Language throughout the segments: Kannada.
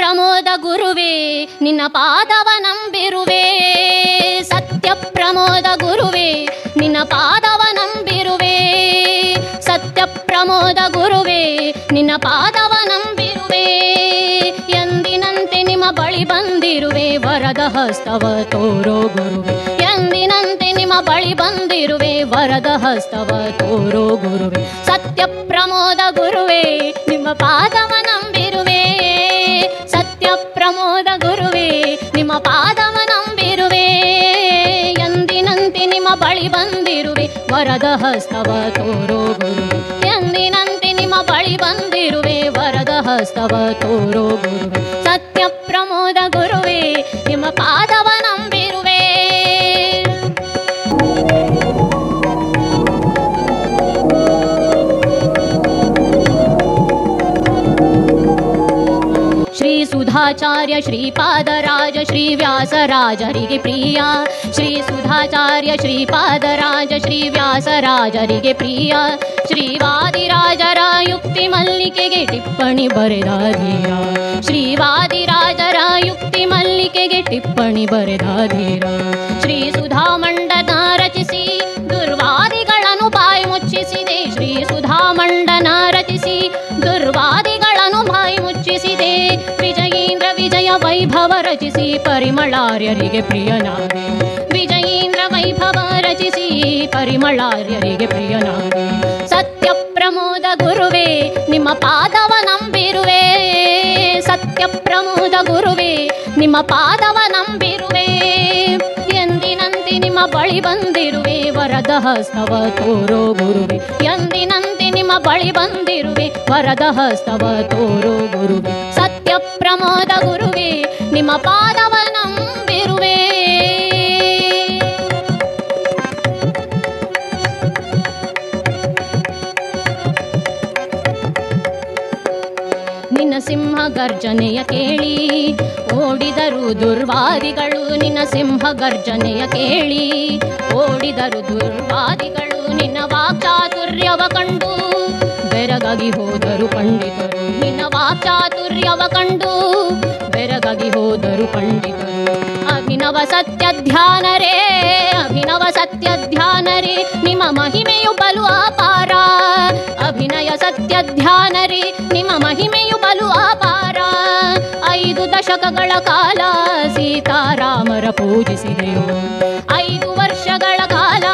ಪ್ರಮೋದ ಗುರುವೇ, ನಿನ್ನ ಪಾದವ ನಂಬಿರುವೆ. ಸತ್ಯ ಪ್ರಮೋದ ಗುರುವೇ, ನಿನ್ನ ಪಾದವ ನಂಬಿರುವೆ. ಸತ್ಯ ಪ್ರಮೋದ ಗುರುವೇ, ನಿನ್ನ ಪಾದವ ನಂಬಿರುವೆ. ಎಂದಿನಂತೆ ನಿಮ್ಮ ಬಳಿ ಬಂದಿರುವೆ, ವರದ ಹಸ್ತವ ತೋರೋ ಗುರುವೆ. ಎಂದಿನಂತೆ ನಿಮ್ಮ ಬಳಿ ಬಂದಿರುವೆ, ವರದ ಹಸ್ತವ ತೋರೋ ಗುರುವೆ. ಸತ್ಯ ಪ್ರಮೋದ ಗುರುವೇ, ನಿಮ್ಮ ಪಾದವ ಬಳಿ ಬಂದಿರುವೆ, ವರದ ಹಸ್ತವ ತೋರೋ ಗುರು. ಎಂದಿನಂತೆ ನಿಮ್ಮ ಬಳಿ ಬಂದಿರುವೆ, ವರದ ಹಸ್ತವ ತೋರೋ ಗುರು. ಸತ್ಯ ಪ್ರಮೋದ ಗುರುವೇ, ನಿಮ್ಮ ಪಾದವ श्री श्रीसुधाचार्य श्रीपादराज श्रीव्यासराज हरिगिप्रिया। श्रीसुधाचार्य श्रीपादराज श्रीव्यासराज हरिगिप्रिया। श्रीवादिराजरा युक्तिमल्लिकेगे युक्ति बरेदाधिया टिप्पणी युक्तिमल्लिकेगे टिप्पणि श्री श्रीसुधामण्डना रचिसि ರಚಿಸಿ ಪರಿಮಳಾರ್ಯರಿಗೆ ಪ್ರಿಯನಾದೆ ವಿಜಯೀಂದ್ರ ವೈಭವ ರಚಿಸಿ ಪರಿಮಳಾರ್ಯರಿಗೆ ಪ್ರಿಯನಾದೆ ಸತ್ಯ ಪ್ರಮೋದ ಗುರುವೇ, ನಿಮ್ಮ ಪಾದವ ನಂಬಿರುವೆ. ಸತ್ಯ ಪ್ರಮೋದ ಗುರುವೇ, ನಿಮ್ಮ ಪಾದವ ನಂಬಿರುವೆ. ಎಂದಿನಂತೆ ನಿಮ್ಮ ಬಳಿ ಬಂದಿರುವೆ ವರದ ಹಸ್ತವ ತೋರೋ ಗುರುವೆ. ಎಂದಿನಂತೆ ನಿಮ್ಮ ಬಳಿ ಬಂದಿರುವೆ ವರದ ಹಸ್ತವ ತೋರೋ ಗುರುವೆ. ಸತ್ಯ ಪ್ರಮೋದ ಗುರುವೆ ನಿನ್ನ ಸಿಂಹ ಗರ್ಜನೆಯ ಕೇಳಿ, ಓಡಿದರು ದುರ್ವಾದಿಗಳು. ನಿನ್ನ ಸಿಂಹ ಗರ್ಜನೆಯ ಕೇಳಿ, ಓಡಿದರು ದುರ್ವಾದಿಗಳು. ನಿನ್ನ ವಾಕ್ಚಾತುರ್ಯವ ಕಂಡು, ಬೆರಗಾಗಿ ಹೋದರು ಪಂಡಿತರು. ನಿನ್ನ ವಾಕ್ಚಾತುರ್ಯವ ಕಂಡು ಬೆರಗಾಗಿ ಹೋದರು ಪಂಡಿತರು. ಅಭಿನವ ಸತ್ಯ ಧ್ಯಾನರೇ ಅಭಿನವ ಸತ್ಯ ಧ್ಯಾನರೇ ನಿಮ್ಮ ಮಹಿಮೆಯು ಬಲು ಅಪಾರ. ಅಭಿನಯ ಸತ್ಯ ಧ್ಯಾನರೇ ನಿಮ್ಮ ಮಹಿಮೆಯು ಬಲು ಅಪಾರ. ಐದು ದಶಕಗಳ ಕಾಲ ಸೀತಾರಾಮರ ಪೂಜಿಸಿದೆಯೋ ಐದು ವರ್ಷಗಳ ಕಾಲ,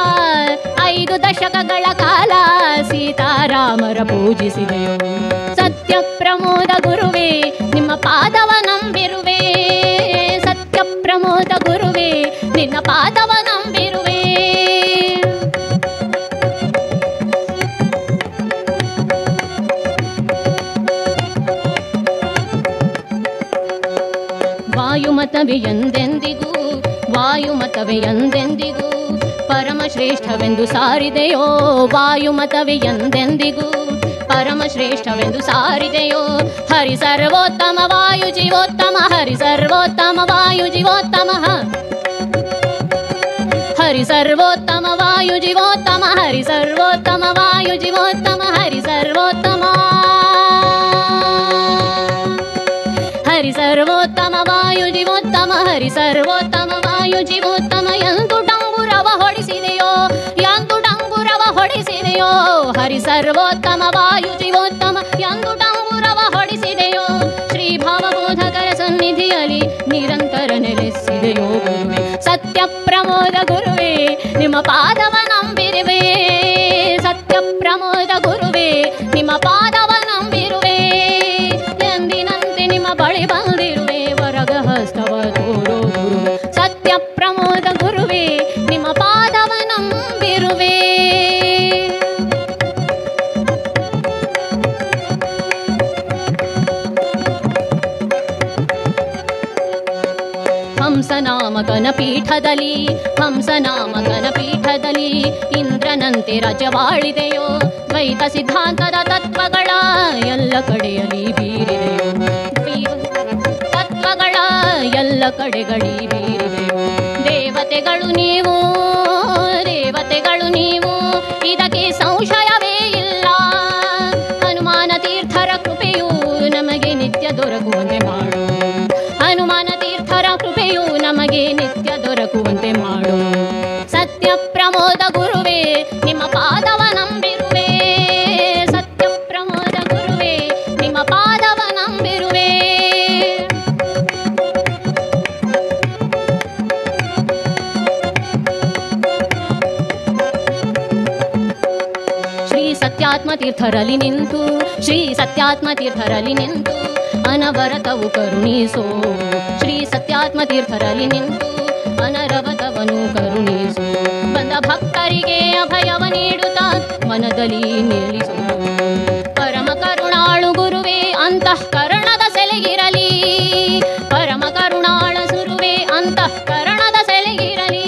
ಐದು ದಶಕಗಳ ಕಾಲ ಸೀತಾರಾಮರ ಪೂಜಿಸಿದೆಯೋ ಸತ್ಯ ಪ್ರಮೋದ ಗುರುವೇ, ನಿಮ್ಮ ಪಾದವ ನಂಬಿರುವೆ. ಸತ್ಯ ಪ್ರಮೋದ ಗುರುವೇ, ನಿನ್ನ ಪಾದವ ನಂಬಿರುವೆ. ವಾಯುಮತವೇ ಎಂದೆಂದಿಗೂ ವಾಯುಮತವೇ ಎಂದೆಂದಿಗೂ, ಪರಮಶ್ರೇಷ್ಠವೆಂದು ಸಾರಿದೆಯೋ, ವಾಯುಮತವೇ ಎಂದೆಂದಿಗೂ. ಪರಮ ಶ್ರೇಷ್ಠವೆಂದು ಸಾರಿದೆಯೋ ಹರಿ ಸರ್ವೋತ್ತಮ ವಾಯು ಜೀವೋತ್ತಮ ಹರಿ ಸರ್ವೋತ್ತಮ ವಾಯು ಜೀವೋತ್ತಮ ಹರಿ ಸರ್ವೋತ್ತಮ ವಾಯು ಜೀವೋತ್ತಮ ಹರಿ ಸರ್ವೋತ್ತಮ ವಾಯು ಜೀವೋತ್ತಮ ಹರಿ ಸರ್ವೋತ್ತಮ ಹರಿ ಸರ್ವೋತ್ತಮ ಹೊಡಿಸಿದೆಯೋ ಹರಿ ಸರ್ವೋತ್ತಮ ವಾಯು ಜೀವೋತ್ತಮ ಎಂದು ಡಂಗುರವ ಹೊಡಿಸಿದೆಯೋ? ಶ್ರೀ ಭಾವಬೋಧಕರ ಸನ್ನಿಧಿಯಲ್ಲಿ ನಿರಂತರ ನೆಲೆಸಿದೆಯೋ ಗುರುವೆ? ಸತ್ಯ ಪ್ರಮೋದ ಗುರುವೇ, ನಿಮ್ಮ ಪಾದವ ಹಂಸನಾಮಕನ ಪೀಠದಲ್ಲಿ ಹಂಸನಾಮಕನ ಪೀಠದಲ್ಲಿ ಇಂದ್ರನಂತೆ ರಜವಾಳಿದೆಯೋ, ದ್ವೈತ ಸಿದ್ಧಾಂತದ ತತ್ವಗಳ ಎಲ್ಲ ಕಡೆಯಲ್ಲಿ ಬೀರಿದೆಯೋ. ತತ್ವಗಳ ಎಲ್ಲ ಕಡೆಗಳಿ ಬೀರಿದೆಯೋ. ದೇವತೆಗಳು ನೀವು ದೇವತೆಗಳು ನೀವು, ಇದಕ್ಕೆ ಸಂಶಯವೇ ಮಾಡು. ಸತ್ಯ ಪ್ರಮೋದ ಗುರುವೇ, ನಿಮ್ಮ ಪಾದವ ನಂಬಿರುವೆ. ಸತ್ಯ ಪ್ರಮೋದ ಗುರುವೇ, ನಿಮ್ಮ ಪಾದವ ನಂಬಿರುವೆ. ಶ್ರೀ ಸತ್ಯಾತ್ಮ ತೀರ್ಥರಲ್ಲಿ ನಿಂತು, ಶ್ರೀ ಸತ್ಯಾತ್ಮ ತೀರ್ಥರಲ್ಲಿ ನಿಂತು, ಅನವರತವು ಕರುಣಿಸೋ. ಶ್ರೀ ಸತ್ಯಾತ್ಮ ತೀರ್ಥರಲ್ಲಿ ನಿಂತು ಅನರವತವನು ಕರುಣಿಸು ಬಂದ ಭಕ್ತರಿಗೆ ಅಭಯವ ನೀಡುತ್ತಾ ಮನದಲ್ಲಿ ನಿಲ್ಲಿಸು. ಪರಮ ಕರುಣಾಳು ಗುರುವೇ, ಅಂತಃಕರಣದ ಸೆಲೆಗಿರಲಿ. ಪರಮ ಕರುಣಾಳ ಸುರುವೆ, ಅಂತಃಕರಣದ ಸೆಲೆಗಿರಲಿ.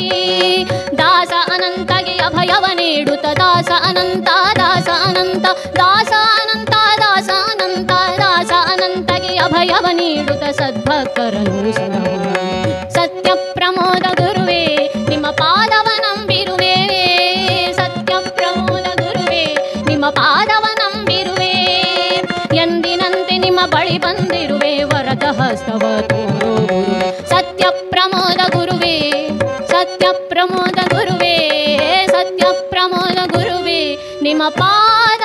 ದಾಸ ಅನಂತಗೆ ಅಭಯವ ನೀಡುತ್ತ, ದಾಸ ಅನಂತ ದಾಸ ಅನಂತ ದಾಸ ಅನಂತ ದಾಸ ಅನಂತ, ದಾಸ ಅನಂತಗೆ ಅಭಯವ ನೀಡುತ್ತ ಸದ್ಭಕ್ತರನು ಸಲಹು सत्यप्रमोद गुरुवे सत्यप्रमोद गुरुवे सत्यप्रमोद गुरुवे निमपाद